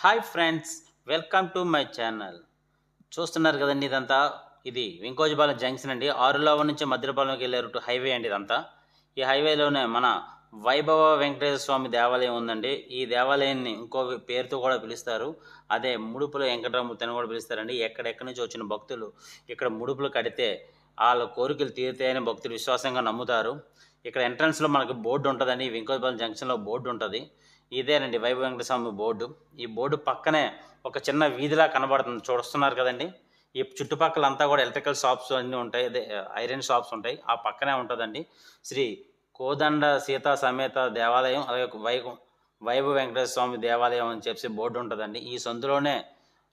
Hi friends welcome to my channel. చూస్తున్నారు కదండి ఇదంతా? ఇది వెంకోజపాలెం జంక్షన్ అండి. ఆరులవ నుంచి మధ్యపాలెంకి వెళ్ళే రూట్ హైవే అండి ఇదంతా. ఈ హైవేలోనే మన వైభవ వెంకటేశ్వర స్వామి దేవాలయం ఉందండి. ఈ దేవాలయాన్ని ఇంకో పేరుతో కూడా పిలుస్తారు. అదే ముడుపుల వెంకటరామూర్తి అని కూడా పిలుస్తారండి. ఎక్కడెక్కడి నుంచి వచ్చిన భక్తులు ఇక్కడ ముడుపులు కడితే వాళ్ళ కోరికలు తీరుతాయని భక్తులు విశ్వాసంగా నమ్ముతారు. ఇక్కడ ఎంట్రన్స్లో మనకు బోర్డు ఉంటుందండి. ఈ వెంకోజపాలెం జంక్షన్లో బోర్డు ఉంటుంది. ఇదేనండి వైభవ వెంకటస్వామి స్వామి బోర్డు. ఈ బోర్డు పక్కనే ఒక చిన్న వీధిలా కనబడుతుంది. చూస్తున్నారు కదండి. ఈ చుట్టుపక్కల అంతా కూడా ఎలక్ట్రికల్ షాప్స్ అన్నీ ఉంటాయి. అదే ఐరన్ షాప్స్ ఉంటాయి. ఆ పక్కనే ఉంటుందండి శ్రీ కోదండ సీతా సమేత దేవాలయం అలాగే వై వైభవ వెంకటేశ్వర స్వామి దేవాలయం అని చెప్పి బోర్డు ఉంటుందండి. ఈ సందులోనే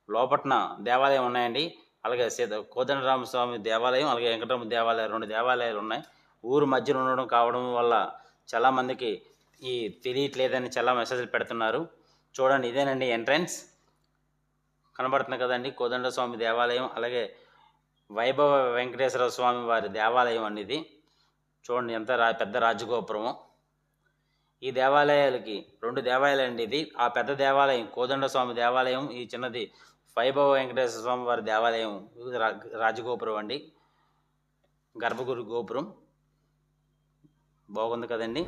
లోపట్న దేవాలయం ఉన్నాయండి. అలాగే సీత కోదండరామ స్వామి దేవాలయం అలాగే వెంకటరామ దేవాలయం రెండు దేవాలయాలు ఉన్నాయి. ఊరు మధ్యలో ఉండడం కావడం వల్ల చాలామందికి ఈ తెలియట్లేదని చాలా మెసేజ్లు పెడుతున్నారు. చూడండి ఇదేనండి ఎంట్రన్స్ కనబడుతుంది కదండి కోదండ స్వామి దేవాలయం అలాగే వైభవ వెంకటేశ్వర స్వామి వారి దేవాలయం అండి ఇది. చూడండి ఎంత రా పెద్ద రాజగోపురము. ఈ దేవాలయాలకి రెండు దేవాలయాలు అండి ఇది. ఆ పెద్ద దేవాలయం కోదండ స్వామి దేవాలయం ఈ చిన్నది వైభవ వెంకటేశ్వర స్వామి వారి దేవాలయం రా- రాజగోపురం అండి. గర్భగుడి గోపురం. బాగుంది కదండి.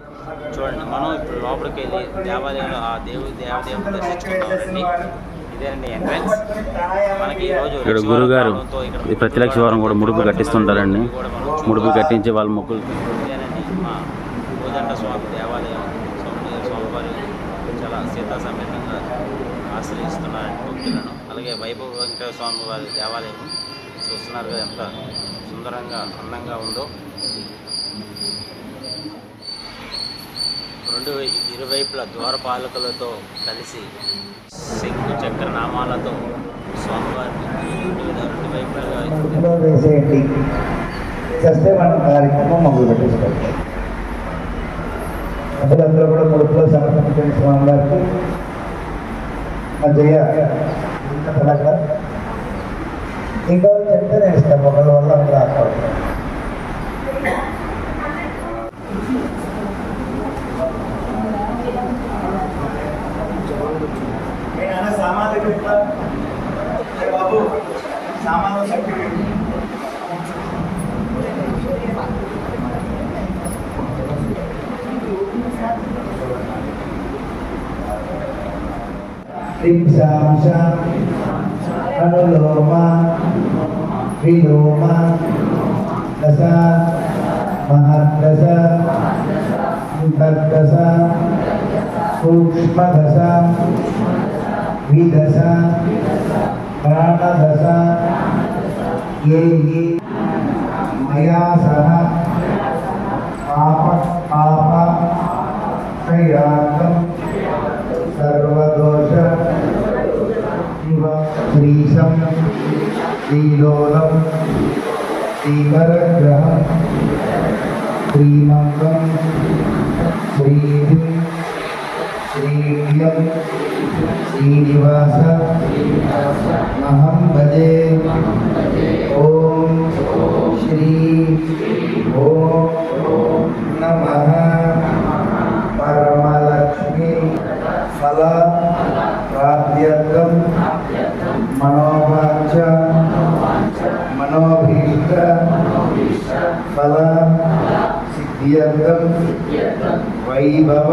చూడండి మనం ఇప్పుడు లోపలికి వెళ్ళి దేవాలయంలో ఆ దేవుడి దేవదేవుని దర్శించుకుంటామండి ఇదేనండి ఎంట్రన్స్ మనకి ఈ రోజు ఇక్కడ గురుగారు ప్రతి లక్షవారం కూడా ముడుపు కట్టిస్తుంటారండి. ముడుపు కట్టించి వాళ్ళ మొక్కులు ఇదేనండి మా కోదండ స్వామి దేవాలయం. స్వామి స్వామివారి చాలా సీతా సమేతంగా ఆశ్రయిస్తున్నారండి భక్తులను. అలాగే వైభవ వెంకటేశ్వర స్వామి వారి దేవాలయం చూస్తున్నారు కదా ఎంత సుందరంగా అందంగా ఉందో. రెండు ఇరువైపుల ద్వారపాలకులతో కలిసి శంకు చక్ర నామాలతో స్వామివారిని రెండు వైపులుగా చేస్తే మనం కార్యక్రమం మొదలు పెట్టేసుకోవచ్చు. కూడా ముడుపులో సమర్పించిన స్వామివారికి. మధ్య మా ఇంకా చెప్తే నేను ఇస్తాను ఒకళ్ళ వల్ల दिक्षांश अनुलोम विलोम दशा महर्दशा अंतर्दशा सूक्ष्मदशा विदशा प्राणदशा ये ये मया सह पाप पाप क्षयार्थम सर्वदोष ఇవ శ్రీశం శ్రీలోలం శ్రీకరగ్రహం శ్రీమంగం శ్రీది శ్రీవ్యం శ్రీనివాస మహం భజే ఓం శ్రీ ఓం నమః ఫల ప్రాప్త్యర్థం మనోవాంఛ మనోభీష్ట ఫల సిద్ధ్యర్థం వైభవ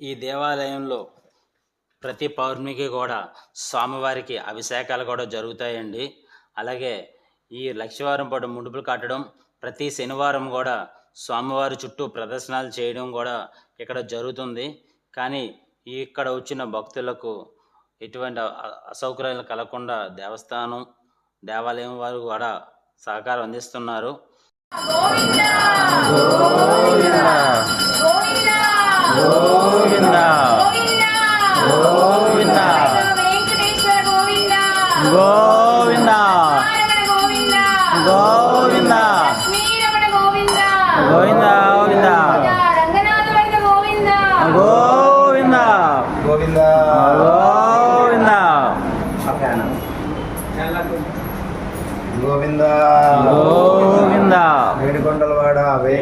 ఈ దేవాలయంలో ప్రతి పౌర్ణమికి కూడా స్వామివారికి అభిషేకాలు కూడా జరుగుతాయండి. అలాగే ఈ లక్షవారం పాటు ముడుపులు కట్టడం ప్రతి శనివారం కూడా స్వామివారి చుట్టూ ప్రదర్శనలు చేయడం కూడా ఇక్కడ జరుగుతుంది. కానీ ఇక్కడ వచ్చిన భక్తులకు ఎటువంటి అసౌకర్యాలు కలగకుండా దేవస్థానం దేవాలయం వారు కూడా సహకారం అందిస్తున్నారు. గోవిందా!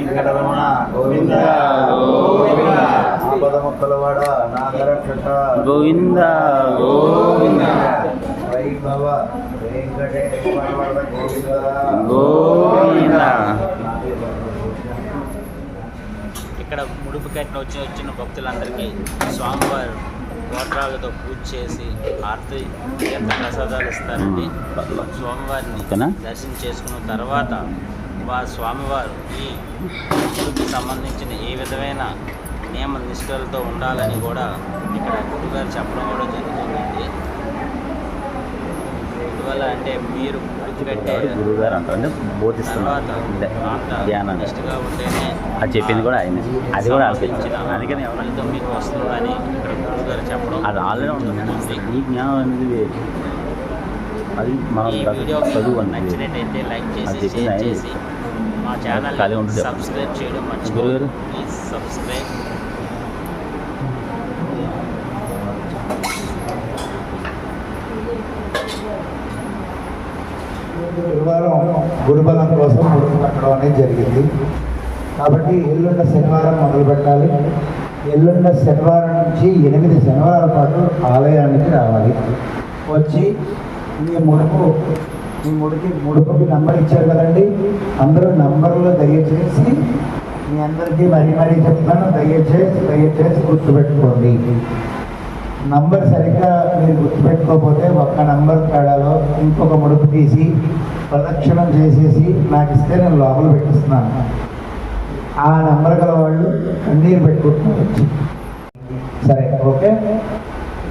వెంకటరమణ గోవింద గోవింద. ఆపద ముక్కలవాడ నాగరక్షక. గోవింద. గోవింద. వైభవ వెంకటేశ్వర గోవింద. గోవింద ఇక్కడ ముడుపు కట్టిన వచ్చి వచ్చిన భక్తులందరికీ స్వామివారు గోత్రాలతో పూజ చేసి ఆర్తి తీర్థ ప్రసాదాలు ఇస్తారండి. స్వామివారిని? దర్శనం చేసుకున్న తర్వాత వా స్వామివారు. ఈ ముడుపుకి సంబంధించిన ఏ విధమైన నియమ నిష్ఠలతో ఉండాలని కూడా ఇక్కడ గురుగారు చెప్పడం కూడా జరుగుతుందండి. ఎందువల్ల అంటే మీరు నిష్ఠగా ఉంటేనే అది చెప్పింది కూడా ఆయన. అది కూడా అందుకని మీకు వస్తుందని ఇక్కడ చెప్పడం అది ఆల్రెడీ ఉంటుంది. ఈ జ్ఞానం అనేది. అది మనం చదువు నచ్చినట్టయితే లైక్ చేసి షేర్. చేసి మా ఛానల్ ఖాళీ ఉంటుంది. సబ్స్క్రైబ్ చేయడం. మర్చిపోరు ప్లీజ్ సబ్స్క్రైబ్ గురువారం గురుబలం కోసం ముడుపు కట్టడం అనేది జరిగింది కాబట్టి ఎల్లుండ శనివారం మొదలు పెట్టాలి ఎల్లుండ శనివారం నుంచి ఎనిమిది శనివారాల పాటు ఆలయానికి రావాలి వచ్చి మీ ముడుపు మీ ముడికి ముడుపుకి నంబర్ ఇచ్చారు కదండి. అందరూ నంబర్లు దయచేసి మీ అందరికీ మరీ మరీ చెప్తాను. దయచేసి దయచేసి గుర్తుపెట్టుకోండి. నంబర్ సరిగ్గా మీరు గుర్తుపెట్టుకోకపోతే ఒక్క నంబర్ తేడాలో ఇంకొక ముడుపు తీసి ప్రదక్షిణం చేసేసి నాకు ఇస్తే నేను లోపల పెట్టిస్తున్నాను. ఆ నంబర్ గల వాళ్ళు కన్నీరు పెట్టుకుంటున్నారు. సరే ఓకే.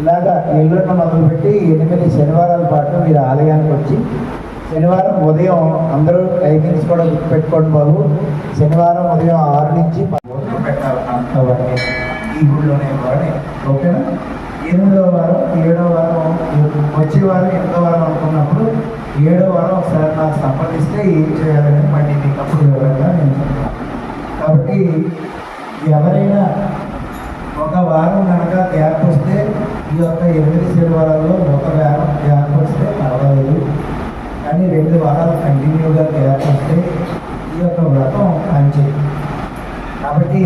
ఇలాగా ఎల్లుండి మొదలుపెట్టి ఎనిమిది శనివారాల పాటు మీరు ఆలయానికి వచ్చి శనివారం ఉదయం అందరూ టైమింగ్స్ కూడా గుర్తుపెట్టుకోండి బాబు. శనివారం ఉదయం ఆరు నుంచి పదకొండు పెట్టాలి. అంతవరకు ఈ గుడిలోనే ఇవ్వాలి ఓకేనా? ఎనిమిదో వారం ఏడో వారం వచ్చే వారం ఎనిమిదో వారం అనుకున్నప్పుడు ఏడో వారం ఒకసారి నాకు సంప్రదిస్తే ఏం చేయాలని మళ్ళీ మీకు అప్పుడు వివరంగా నేను చెప్తాను. కాబట్టి ఎవరైనా ఒక వారం కనుక గ్యాప్ వస్తే ఈ యొక్క ఎనిమిది శనివారాల్లో ఒక వారం గ్యాప్ వస్తే పర్వాలేదు. కానీ రెండు వారాలు కంటిన్యూగా తయారు చేస్తే ఈ యొక్క వ్రతం పనిచేయదు కాబట్టి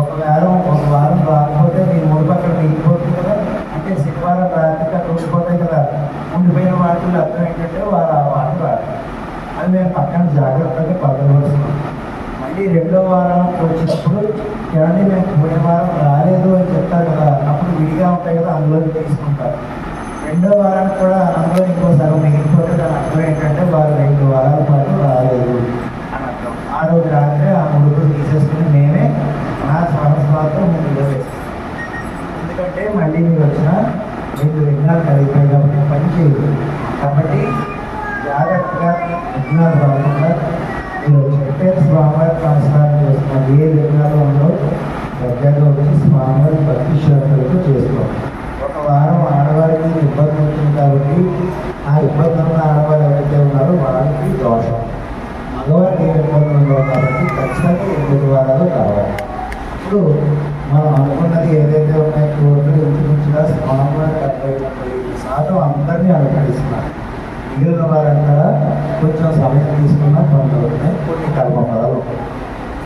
ఒక వారం ఒక వారం రాకపోతే మీ మూడు పక్కన మిగిలిపోతుంది కదా అంటే శనివారం రాత్రిగా అక్కడ కదా ఉండిపోయిన వాటిలో అర్థం ఏంటంటే వారు ఆ వారం రాదు అది మేము పక్కన జాగ్రత్తగా పదవలసినాం మళ్ళీ రెండో వారం వచ్చినప్పుడు ఏమంటే మేము పోయిన వారం రాలేదు అని చెప్తారు కదా అప్పుడు విడిగా ఉంటాయి కదా అందులో తీసుకుంటారు. రెండో వారానికి కూడా అందులో ఇంకో సగం మిగిలిపోతే దాని అర్థం ఏంటంటే వారు రెండు వారాల పాటు రాలేదు అని అర్థం. ఆ రోజు రాత్రి ఆ ముడుపులు తీసేసుకుని మేమే నా సహస్రాలతో ముందులో వేస్తాం ఎందుకంటే మళ్ళీ మీరు వచ్చిన మీకు విఘ్నాలు కలిగిపోయి కాబట్టి పని చేయదు కాబట్టి జాగ్రత్తగా విఘ్నాలు రాకుండా మీరు చెప్పే స్వామివారి నమస్కారం చేస్తున్నారు. ఏ విఘ్నాలు ఉందో దగ్గరలో వచ్చి స్వామివారి ప్రతిష్టాలకు శ్రద్ధలతో చేసుకోవాలి వారం ఆడవారికి ఇబ్బంది ఉంటుంది కాబట్టి ఆ ఇబ్బంది ఉన్న ఆడవారు ఎవరైతే ఉన్నారో వాళ్ళకి దోషం. మగవారికి ఏ ఇబ్బంది ఉందో కాబట్టి ఖచ్చితంగా ఎనిమిది వారాలు కావాలి. ఇప్పుడు మనం అనుకున్నది ఏదైతే ఉన్నాయో కోర్టులు ఇంచుమించుగా స్వామివారి డెబ్బై శాతం అందరినీ అనుకరిస్తున్నారు మిగిలిన వారంతా కొంచెం సమయం తీసుకున్న పనులు ఉన్నాయి. కొన్ని కర్మఫలాలు ఉంటాయి.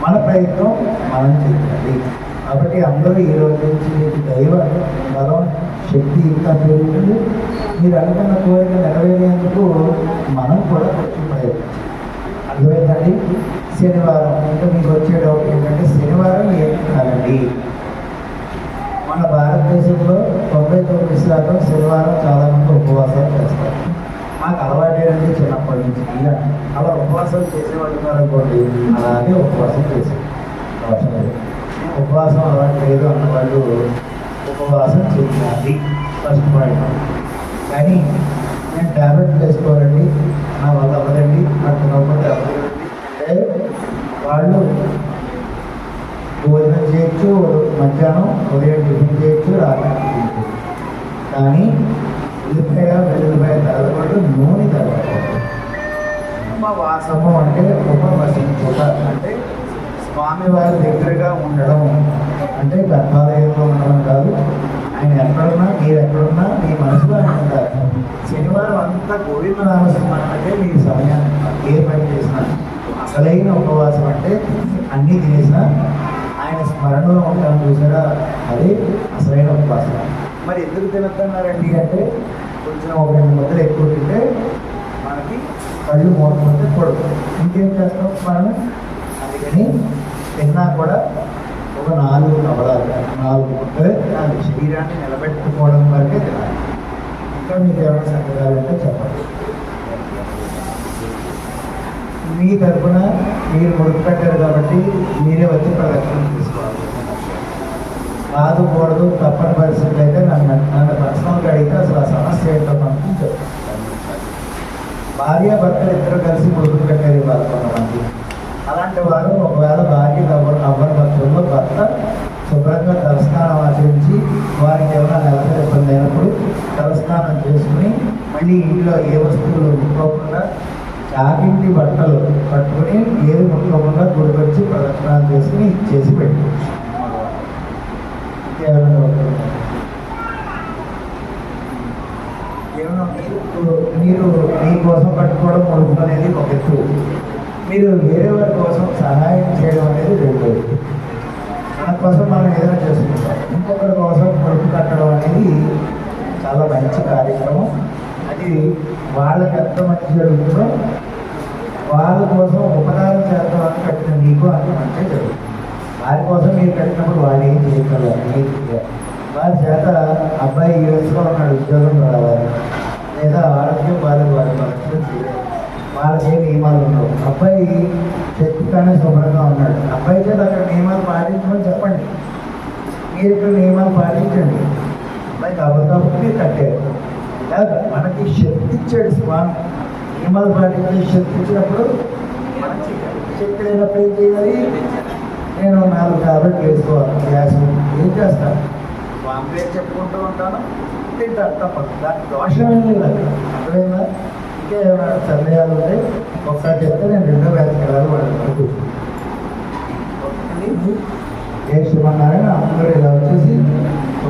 మన ప్రయత్నం మనం చేయాలి. కాబట్టి అందరూ ఈ రోజు నుంచి మీకు దైవ బలం శక్తి ఇంకా పెరుగుతుంది. మీరు అనుకున్న కోరిక నెరవేరేందుకు మనం కూడా కొంచెం ప్రయత్నించాలి. అర్థమైందండి? శనివారం ఇంకా మీకు వచ్చే డౌట్ ఏంటంటే శనివారం ఏం మన భారతదేశంలో తొంభై తొమ్మిది శాతం శనివారం చాలా మంది ఉపవాసాలు చేస్తారు. మాకు అలవాటేనండి చిన్నప్పటి నుంచి ఇలా అలా ఉపవాసం చేసేవాళ్ళు అనుకోండి అలాగే ఉపవాసం చేసేది ఉపవాసం అలవాటు లేదు అన్న వాళ్ళు ఉపవాసం చేయాలి ఫస్ట్ పాయింట్ కానీ నేను ట్యాబ్లెట్ వేసుకోవాలండి నా వల్ల అవ్వదండి. నాకు నవ్వండి అంటే వాళ్ళు భోజనం చేయొచ్చు మధ్యాహ్నం ఉదయం టిఫిన్ చేయొచ్చు రాత్రి కానీ ఉల్లిపాయ వెల్లుల్లిపాయ తరగబడి నూనె తరగకూడదు ఉపవాసము అంటే ఉపవసించుట. అంటే స్వామివారి దగ్గరగా ఉండడం అంటే గర్భాలయంలో ఉండడం కాదు. ఆయన ఎక్కడున్నా మీరు ఎక్కడున్నా మీ మనసులో ఆయన ఉంటారు. శనివారం అంతా గోవింద అంటే మీ సమయాన్ని ఏ పని చేసినా అసలైన ఉపవాసం అంటే అన్నీ చేసినా ఆయన స్మరణలో ఉంటాను చూసారా? అది అసలైన ఉపవాసం. మరి ఎందుకు తినద్దన్నారండి అంటే కొంచెం ఒక రెండు ముద్దలు ఎక్కువ తింటే మనకి కళ్ళు మూడకపోతే పడుతుంది ఇంకేం చేస్తాం మనం అందుకని తిన్నా కూడా ఒక నాలుగు నవరాలు నాలుగు ముద్దలే తినాలి శరీరాన్ని నిలబెట్టుకోవడం వరకే తినాలి ఇంకా మీకు ఏమైనా సంగతాలంటే ఉంటే చెప్పండి. మీ తరఫున మీరు ముడుపు పెట్టారు కాబట్టి మీరే వచ్చి ప్రదక్షిణ తీసుకోవాలి. కాదుకూడదు తప్పని పరిస్థితులు అయితే నన్ను నన్ను పర్సనల్గా అడిగితే అసలు ఆ సమస్య ఏంటో మనకు చెప్తాను భార్య భర్తలు ఇద్దరు కలిసి ముడుపు పెట్టారు వాళ్ళు కొంతమంది. అలాంటి వారు ఒకవేళ భార్య అవ్వ అవ్వని భక్తుల్లో భర్త శుభ్రంగా తలస్నానం ఆచరించి వారికి ఏమైనా నెలసరి ఇబ్బంది అయినప్పుడు తలస్నానం చేసుకుని మళ్ళీ ఇంట్లో ఏ వస్తువులు ముట్టుకోకుండా చాకింటి బట్టలు పట్టుకుని ఏది ముట్టుకోకుండా గుడికొచ్చి ప్రదక్షిణాలు చేసుకుని చేసి పెట్టుకోవచ్చు. ఇంకేమైనా మీరు మీరు మీ కోసం పట్టుకోవడం ముడుపు అనేది ఒక ఎత్తు. మీరు వేరే వారి కోసం సహాయం చేయడం అనేది రెండు దానికోసం కోసం మనం ఏదైనా చేసుకుంటాం. ఇంకొకరి కోసం పొడుపు కట్టడం అనేది చాలా మంచి కార్యక్రమం. అది వాళ్ళకి ఎంత మంచి జరుగుతుందో వాళ్ళ కోసం ఉపకారం చేద్దామని కట్టిన మీకు అంత మంచి జరుగుతుంది. వారి కోసం మీరు కట్టినప్పుడు వాళ్ళు ఏం చేయగలరు ఏం చేయాలి వారి చేత అబ్బాయి యూఎస్లో ఉన్నాడు ఉద్యోగం రావాలి. లేదా ఆరోగ్యం బాగా వారి వాళ్ళకి నియమాలు ఉండవు. అబ్బాయి శక్తిగానే శుభ్రంగా ఉన్నాడు. అబ్బాయి చేత అక్కడ నియమాలు పాటించమని చెప్పండి. మీరు ఇక్కడ నియమాలు పాటించండి. అబ్బాయికి కాబట్టి మీరు కట్టారు. ఇలాగ మనకి శక్తి ఇచ్చాడు స్వామి. నియమాలు పాటించే శక్తి ఇచ్చినప్పుడు శక్తి లేనప్పుడు ఏం చేయాలి? నేను నాలుగు టాబ్లెట్ వేసుకోవాలి. గ్యాస్ ఏం చేస్తాను? స్వామి పేరు చెప్పుకుంటూ ఉంటాను. తింటాను. తప్పదు. దానికి దోషం ఏం లేదు అక్కడ. అర్థమైందా? ఇంకా ఏమైనా సందేహాలు ఉంటే ఒకసారి చెప్తే నేను రెండో బ్యాచ్ వెళ్ళాలి వాళ్ళు అనుకుంటున్నాను ఏ శ్రీమన్నారాయణ అందరూ ఇలా వచ్చేసి